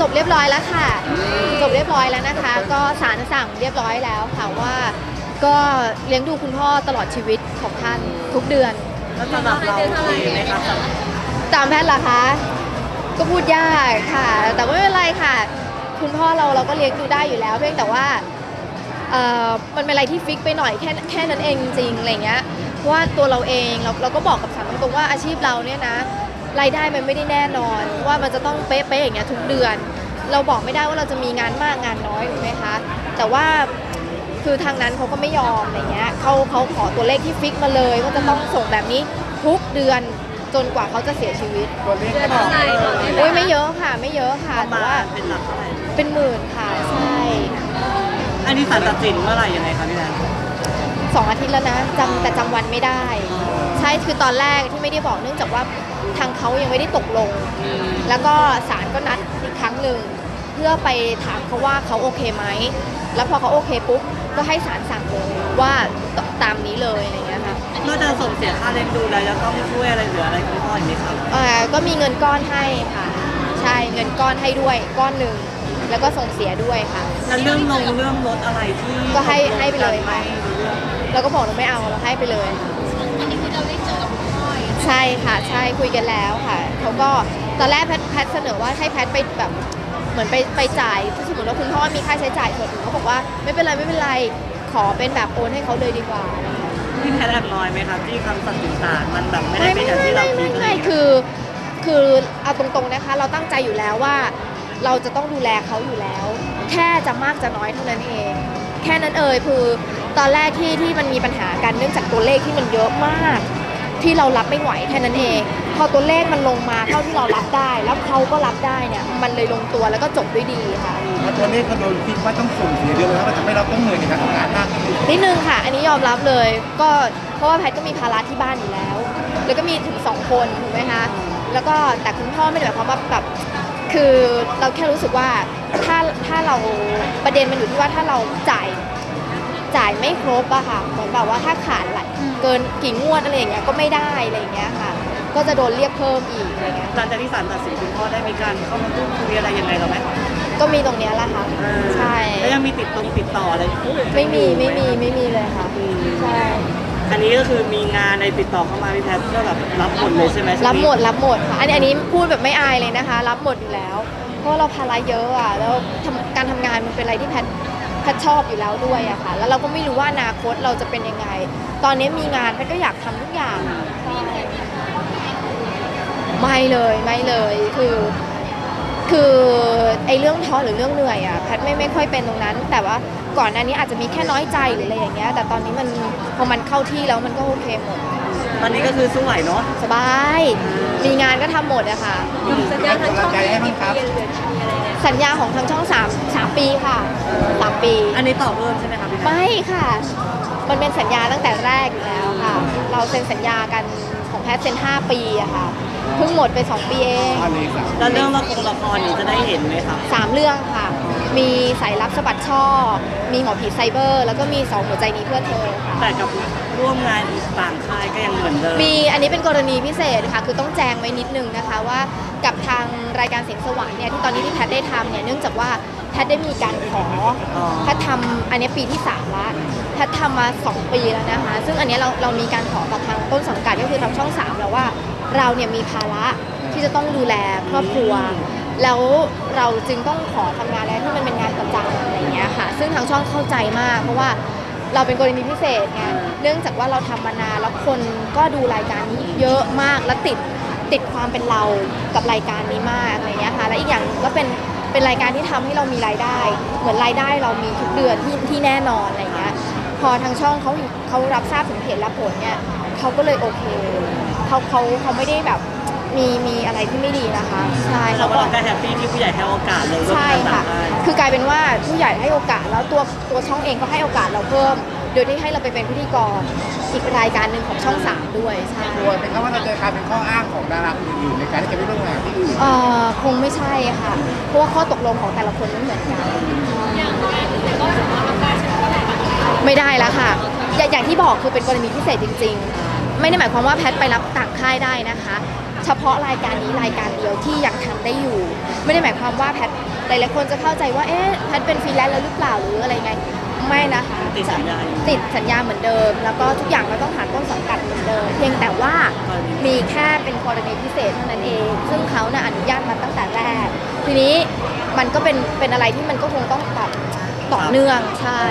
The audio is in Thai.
จบเรียบร้อยแล้วค่ะ จบเรียบร้อยแล้วนะคะ ก็ศาลสั่งเรียบร้อยแล้วค่ะว่าก็เลี้ยงดูคุณพ่อตลอดชีวิตของท่านทุกเดือน แล้วสำหรับเราโอเคไหมครับตามแพทย์ล่ะคะ ก็พูดยากค่ะ แต่ว่าไม่เป็นไรค่ะ คุณพ่อเราเราก็เลี้ยงดูได้อยู่แล้ว เพียงแต่ว่าเอ่อมันเป็นอะไรที่ฟิกไปหน่อยแค่แค่นั้นเองจริงๆอะไรเงี้ยเพราะว่าตัวเราเองเราเราก็บอกกับสามีตรงว่าอาชีพเราเนี่ยนะ รายได้มันไม่ได้แน่นอน ว่ามันจะต้องเป๊ะๆอย่างเงี้ยทุกเดือน เราบอกไม่ได้ว่าเราจะมีงานมากงานน้อยถูกไหมคะแต่ว่าคือทางนั้นเขาก็ไม่ยอมอะไรเงี้ยเขาเขาขอตัวเลขที่ฟิกมาเลยว่าจะต้องส่งแบบนี้ทุกเดือนจนกว่าเขาจะเสียชีวิตตัวเลขก็บอกโอ้ยไม่เยอะค่ะ ไม่เยอะค่ะประแต่มาว่าณเป็นหลักเท่าไหร่เป็นหมื่นค่ะใช่อันนี้ศาลตัดสินเมื่อไหร่ยังไงครับพี่แดนสองอาทิตย์แล้วนะจำแต่จำวันไม่ได้ ใช่คือตอนแรกที่ไม่ได้บอกเนื่องจากว่า ทางเขายังไม่ได้ตกลง แล้วก็ศาลก็นัดอีกครั้งหนึ่งเพื่อไปถามเขาว่าเขาโอเคไหม แล้วพอเขาโอเคปุ๊บก็ให้ศาลสั่งเลยว่าตามนี้เลยอะไรอย่างเงี้ยค่ะนอกจากส่งเสียค่าเลี้ยงดูแล้วจะต้องช่วยอะไรเหลืออะไรคุณพ่ออีกไหมครับเอ่อก็มีเงินก้อนให้ค่ะ ใช่เงินก้อนให้ด้วยก้อนหนึ่งแล้วก็ส่งเสียด้วยค่ะแล้วเรื่องลงเรื่องรถอะไรที่ก็ให้ให้ไปเลยไม่รู้เรื่องเราก็บอกเราไม่เอาเราให้ไปเลยค่ะ ใช่ค่ะใช่คุยกันแล้วค่ะเขาก็ตอนแรกแพทแพทเสนอว่าให้แพทไปแบบเหมือนไปไปจ่ายถ้าสมมติว่าคุณพ่อมีค่าใช้จ่ายส่วนอื่นเขาบอกว่าไม่เป็นไรไม่เป็นไรขอเป็นแบบโอนให้เขาเลยดีกว่าอะไรอย่างเงี้ยพี่แพทย์แอบน้อยไหมครับที่คำตัดสินศาลมันแบบไม่ได้ไม่เป็นไม่อย่างไม่ที่เราไม่คิดไม่ไม่คือคือเอาตรงๆนะคะ เราตั้งใจอยู่แล้วว่า เราจะต้องดูแลเขาอยู่แล้ว แค่จะมากจะน้อยเท่านั้นเอง แค่นั้นเอ่ยคือตอนแรกที่ที่มันมีปัญหากันเนื่องจากตัวเลขที่มันเยอะมาก ที่เรารับไม่ไหวแค่นั้นเอง พอตัวเลขมันลงมาเท่าที่เรารับได้ แล้วเขาก็รับได้เนี่ยมันเลยลงตัวแล้วก็จบด้วยดีค่ะเพราะตัวเลขก็โดนคิดว่าต้องส่งเสียเดือนแล้วมันจะไม่รับต้องเหนื่อยในการทำงานมากขึ้นนิดนึงค่ะ อันนี้ยอมรับเลย ก็เพราะว่าแพทย์ก็มีภาระที่บ้านอยู่แล้ว แล้วก็มีถึงสองคนถูกไหมคะแล้วก็แต่คุณพ่อไม่ได้หมายความว่าแบบคือเราแค่รู้สึกว่าถ้าถ้าเราประเด็นมันอยู่ที่ว่าถ้าเราจ่ายจ่าย ไม่ครบอะค่ะเหมือนแบบว่าถ้าขาดหลายเกินกี่งวดอะไรอย่างเงี้ยก็ไม่ได้อะไรอย่างเงี้ยค่ะ ก็จะโดนเรียกเพิ่มอีกอะไรเงี้ยหลังจากที่ศาลตัดสินคุณพ่อได้มีการเข้ามาพูดคุยอะไรยังไงเราไหมก็มีตรงเนี้ยแหละค่ะใช่แล้วยังมีติดตรงติดต่ออะไรไม่มีไม่มีไม่มีเลยค่ะใช่อันนี้ก็คือมีงานในติดต่อเข้ามาพี่แพทย์เพื่อแบบรับหมดเลยใช่ไหมช่วงนี้รับหมดรับหมดค่ะอันนี้อันนี้พูดแบบไม่อายเลยนะคะ รับหมดอยู่แล้ว เพราะเราภาระเยอะอะแล้วทำการทำงานมันเป็นอะไรที่แพท แพทชอบอยู่แล้วด้วยอะค่ะ แล้วเราก็ไม่รู้ว่าอนาคตเราจะเป็นยังไง ตอนนี้มีงานแพทก็อยากทำทุกอย่างใช่ไม่เลยไม่เลยคือคือไอ้เรื่องท้อหรือเรื่องเหนื่อยอะแพทไม่ไม่ค่อยเป็นตรงนั้น แต่ว่าก่อนอันนี้อาจจะมีแค่น้อยใจหรืออะไรอย่างเงี้ยแต่ตอนนี้มันพอมันเข้าที่แล้วมันก็โอเคหมด ตอนนี้ก็คือสู้ไหวเนาะสบาย มีงานก็ทำหมดอะค่ะ สัญญาทางช่องให้มั้งครับสัญญาของทางช่อง3 3ปีค่ะ3ปี อันนี้ต่อเพิ่มใช่ไหมครับพี่แพทย์ไม่ค่ะ มันเป็นสัญญาตั้งแต่แรกอยู่แล้วค่ะ เราเซ็นสัญญากันของแพทย์เซ็น 5 ปีอะค่ะ เพิ่งหมดไป 2 ปีเองอันนี้ครับแล้วเรื่องละครละครนี่จะได้เห็นไหมครับ3เรื่องค่ะ มีสายลับสะบัดช่อ มีหมอผีไซเบอร์ แล้วก็มีสองหัวใจนี้เพื่อเธอค่ะ แต่กับ ร่วมงานอีกต่างค่ายก็ยังเหมือนเดิม มีอันนี้เป็นกรณีพิเศษค่ะ คือต้องแจ้งไว้นิดนึงนะคะว่ากับทางรายการเสียงสวรรค์เนี่ยที่ตอนนี้ที่แพทย์ได้ทำเนี่ยเนื่องจากว่าแพทย์ได้มีการขออ๋อแพทย์ทำอันนี้ปีที่3ละแพทย์ทำมา2ปีแล้วนะคะ ซึ่งอันนี้เราเรามีการขอกับทางต้นสังกัดก็คือทางช่อง3แล้วว่า เราเนี่ยมีภาระที่จะต้องดูแลครอบครัว แล้วเราจึงต้องขอทำงานอะไรที่มันเป็นงานประจำอะไรอย่างเงี้ยค่ะ ซึ่งทางช่องเข้าใจมาก เพราะว่า เราเป็นกรณีพิเศษไงเนื่องจากว่าเราทำมานานแล้วคนก็ดูรายการนี้เยอะมากและติดติดความเป็นเรากับรายการนี้มากอะไรเงี้ยค่ะและอีกอย่างก็เป็นเป็นรายการที่ทำให้เรามีรายได้ เหมือนรายได้เรามีทุกเดือนที่ที่แน่นอนอะไรเงี้ยพอทางช่องเขาเขารับทราบถึงเหตุและผลเนี่ยเขาก็เลยโอเคเขาเขาเขาไม่ได้แบบ มีมีอะไรที่ไม่ดีนะคะ ใช่เราเขาก็ก็ได้แฮปปี้ที่ผู้ใหญ่ให้โอกาสเลยร่วมใช่กันต่าค่ะงค่ายคือกลายเป็นว่าผู้ใหญ่ให้โอกาสแล้วตัวตัวช่องเองก็ให้โอกาสเราเพิ่ม โดยที่ให้เราไปเป็นพิธีกรอีกรายการหนึ่งของช่อง3ด้วยใช่กลัวเป็นครับว่าเราจะกลายเป็นข้ออ้างของดาราคนอื่นๆในการที่จะไม่ร่วมงานที่อื่นเอ่อคงไม่ใช่ค่ะ เพราะว่าข้อตกลงของแต่ละคนไม่เหมือนกันไม่ได้แล้วค่ะ อย่างอย่างที่บอกคือเป็นกรณีพิเศษจริง ๆ ไม่ได้หมายความว่าแพทย์ไปรับต่างค่ายได้นะคะ เฉพาะรายการนี้รายการเดียวที่ยังทำได้อยู่ ไม่ได้หมายความว่าแพทหลายๆคนจะเข้าใจว่าเอ๊ะแพทเป็นฟรีแลนซ์แล้วหรือเปล่าหรืออะไรไงไม่นะคะติดสัญญาติดสัญญาเหมือนเดิม แล้วก็ทุกอย่างมันต้องผ่านต้นสังกัดเหมือนเดิม เพียงแต่ว่ามีแค่เป็นกรณีพิเศษเท่านั้นเอง ซึ่งเขาน่ะอนุญาตมาตั้งแต่แรก ทีนี้มันก็เป็นเป็นอะไรที่มันก็คงต้องแบบต่อเนื่องใช่